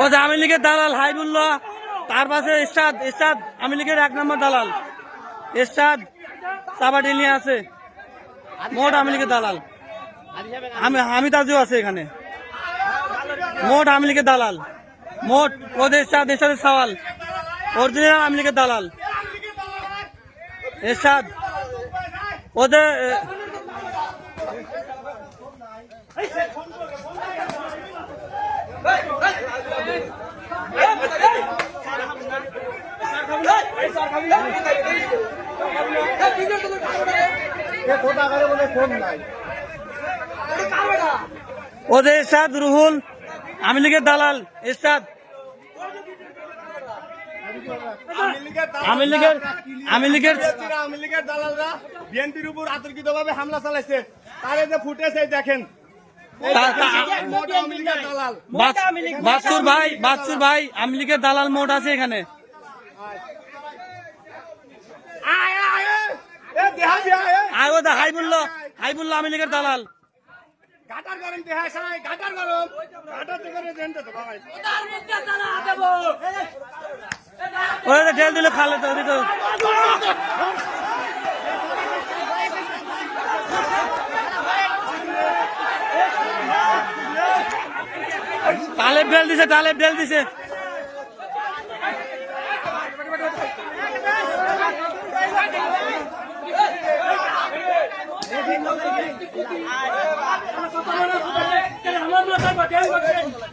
ও যে আওয়ামী লীগের দালাল, হাইবুল্লাহ। তার পাশে এরশাদ এরশাদ, আওয়ামী লীগের এক নম্বর দালাল। এরশাদ চাবাটি নিয়ে আছে। মোট আওয়ামী লীগের দালাল। আমি আমি তাজু আছে এখানে। মোট আওয়ামী লীগের দালাল। মোট, ওদের এরশাদ, এরশাদের সওয়াল। অরিজিনাল আওয়ামী লীগের দালাল। এরশাদ ওদের ওদের এরশাদ রুহুল আওয়ামী লীগের দালাল এরশাদ। আওয়ামী লীগের আওয়ামী লীগের আওয়ামী লীগের দালালরা বিএনপির উপর আতর্কিত ভাবে হামলা চালাইছে। তারে যে ফুটেছে এই তা- তা- দেখেন, মোট আওয়ামী লীগের দালাল বাচ্চুর ভাই বাচ্চুর ভাই আওয়ামী লীগের দালাল মোট আছে এখানে। আয় আয় আয়। এ দেহাবি আয় এ। আয় ও দা হাইবুল্লাহ হাইবুল্লাহ আওয়ামী লীগের দালাল। গাটার গরম দেহা সাই গাটার গরম। গাটার জেনতে তো ভাই। ওরা ঠেল দিলে খালে তো ওদিকে তালেব ঢেল দিছে তালে ঢেল দিছে। আমার